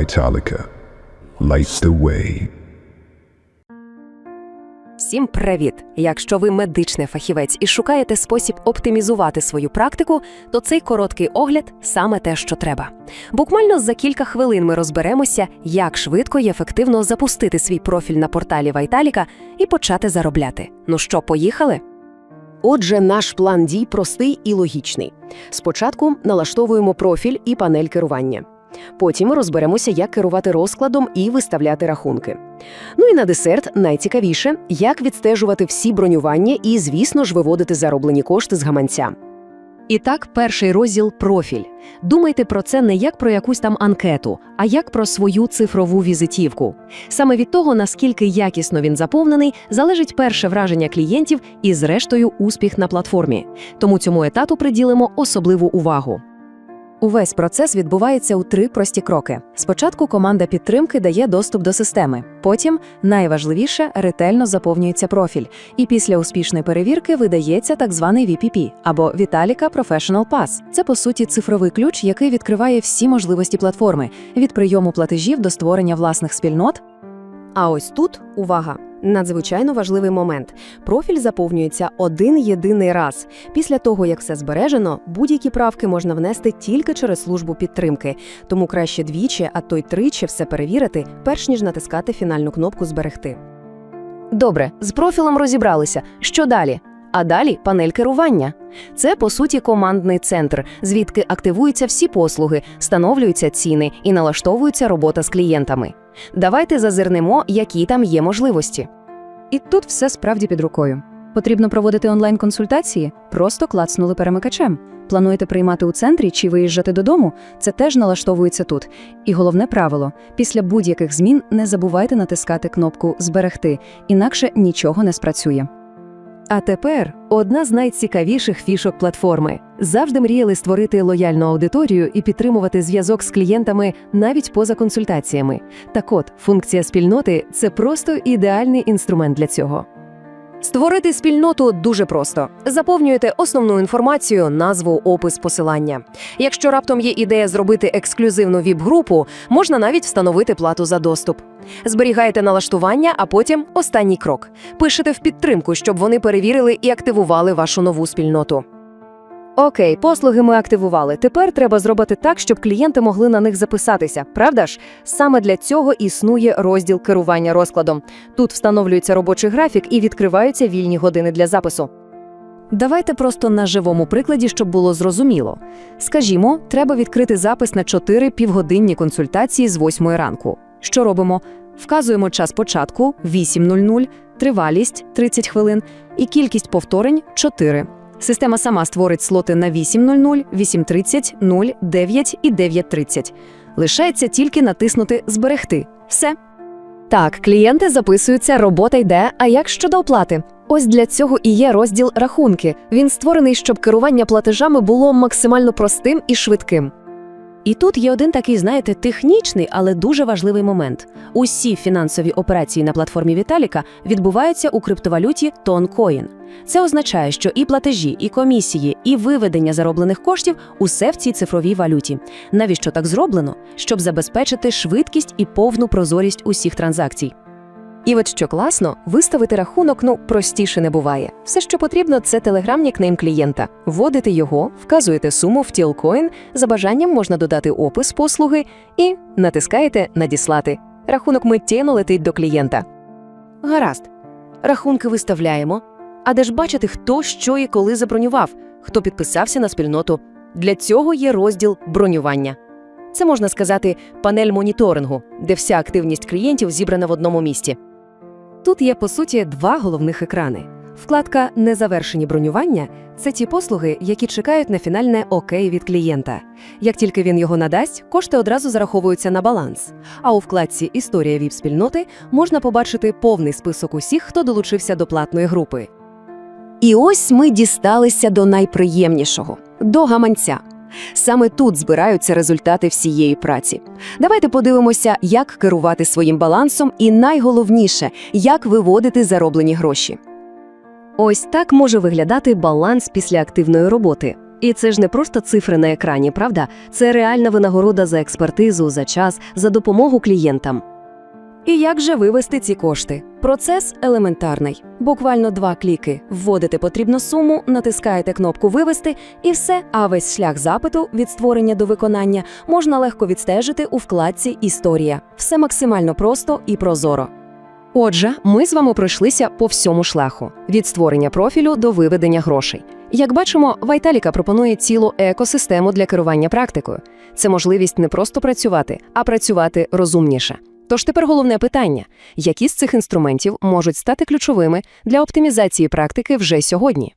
Vitalica. Light the way. Всім привіт! Якщо ви медичний фахівець і шукаєте спосіб оптимізувати свою практику, то цей короткий огляд саме те, що треба. Буквально за кілька хвилин ми розберемося, як швидко і ефективно запустити свій профіль на порталі Вайталіка і почати заробляти. Ну що, поїхали? Отже, наш план дій простий і логічний. Спочатку налаштовуємо профіль і панель керування. Потім розберемося, як керувати розкладом і виставляти рахунки. Ну і на десерт найцікавіше, як відстежувати всі бронювання і, звісно ж, виводити зароблені кошти з гаманця. І так, перший розділ профіль. Думайте про це не як про якусь там анкету, а як про свою цифрову візитівку. Саме від того, наскільки якісно він заповнений, залежить перше враження клієнтів і, зрештою, успіх на платформі. Тому цьому етату приділимо особливу увагу. Увесь процес відбувається у три прості кроки. Спочатку команда підтримки дає доступ до системи. Потім, найважливіше, ретельно заповнюється профіль. І після успішної перевірки видається так званий VPP або Vitalica Professional Pass. Це по суті цифровий ключ, який відкриває всі можливості платформи від прийому платежів до створення власних спільнот. А ось тут увага! Надзвичайно важливий момент. Профіль заповнюється один єдиний раз. Після того, як все збережено, будь-які правки можна внести тільки через службу підтримки. Тому краще двічі, а то й тричі все перевірити, перш ніж натискати фінальну кнопку Зберегти. Добре, з профілем розібралися. Що далі? А далі панель керування. Це, по суті, командний центр, звідки активуються всі послуги, встановлюються ціни і налаштовується робота з клієнтами. Давайте зазирнемо, які там є можливості. І тут все справді під рукою. Потрібно проводити онлайн-консультації? Просто клацнули перемикачем. Плануєте приймати у центрі чи виїжджати додому? Це теж налаштовується тут. І головне правило: після будь-яких змін не забувайте натискати кнопку Зберегти, інакше нічого не спрацює. А тепер одна з найцікавіших фішок платформи. Завжди мріяли створити лояльну аудиторію і підтримувати зв'язок з клієнтами навіть поза консультаціями. Так от, функція спільноти це просто ідеальний інструмент для цього. Створити спільноту дуже просто. Заповнюєте основну інформацію, назву, опис, посилання. Якщо раптом є ідея зробити ексклюзивну віп-групу, можна навіть встановити плату за доступ. Зберігаєте налаштування, а потім останній крок. Пишете в підтримку, щоб вони перевірили і активували вашу нову спільноту. Окей, послуги ми активували. Тепер треба зробити так, щоб клієнти могли на них записатися. Правда ж? Саме для цього існує розділ керування розкладом. Тут встановлюється робочий графік і відкриваються вільні години для запису. Давайте просто на живому прикладі, щоб було зрозуміло. Скажімо, треба відкрити запис на 4 півгодинні консультації з 8 ранку. Що робимо? Вказуємо час початку 8.00, тривалість 30 хвилин і кількість повторень 4. Система сама створить слоти на 8.00, 8.30, 0, 9 і 9.30. Лишається тільки натиснути Зберегти. Все. Так, клієнти записуються, робота йде. А як щодо оплати? Ось для цього і є розділ рахунки. Він створений, щоб керування платежами було максимально простим і швидким. І тут є один такий, знаєте, технічний, але дуже важливий момент. Усі фінансові операції на платформі Віталіка відбуваються у криптовалюті Тонкоін. Це означає, що і платежі, і комісії, і виведення зароблених коштів усе в цій цифровій валюті. Навіщо так зроблено? Щоб забезпечити швидкість і повну прозорість усіх транзакцій. І от що класно, виставити рахунок ну простіше не буває. Все, що потрібно, це телеграм-нікнейм клієнта. Вводите його, вказуєте суму в тілкоін, за бажанням можна додати опис послуги і натискаєте Надіслати. Рахунок миттєво летить до клієнта. Гаразд. Рахунки виставляємо. А де ж бачити, хто що і коли забронював, хто підписався на спільноту. Для цього є розділ бронювання. Це можна сказати панель моніторингу, де вся активність клієнтів зібрана в одному місці. Тут є, по суті, два головних екрани. Вкладка Незавершені бронювання це ті послуги, які чекають на фінальне окей від клієнта. Як тільки він його надасть, кошти одразу зараховуються на баланс. А у вкладці Історія ВІП-спільноти можна побачити повний список усіх, хто долучився до платної групи. І ось ми дісталися до найприємнішого до гаманця. Саме тут збираються результати всієї праці. Давайте подивимося, як керувати своїм балансом, і найголовніше, як виводити зароблені гроші. Ось так може виглядати баланс після активної роботи. І це ж не просто цифри на екрані, правда? Це реальна винагорода за експертизу, за час, за допомогу клієнтам. І як же вивести ці кошти? Процес елементарний. Буквально два кліки. Вводите потрібну суму, натискаєте кнопку Вивести і все. А весь шлях запиту від створення до виконання можна легко відстежити у вкладці Історія. Все максимально просто і прозоро. Отже, ми з вами пройшлися по всьому шляху від створення профілю до виведення грошей. Як бачимо, Вайталіка пропонує цілу екосистему для керування практикою. Це можливість не просто працювати, а працювати розумніше. Тож тепер головне питання: які з цих інструментів можуть стати ключовими для оптимізації практики вже сьогодні?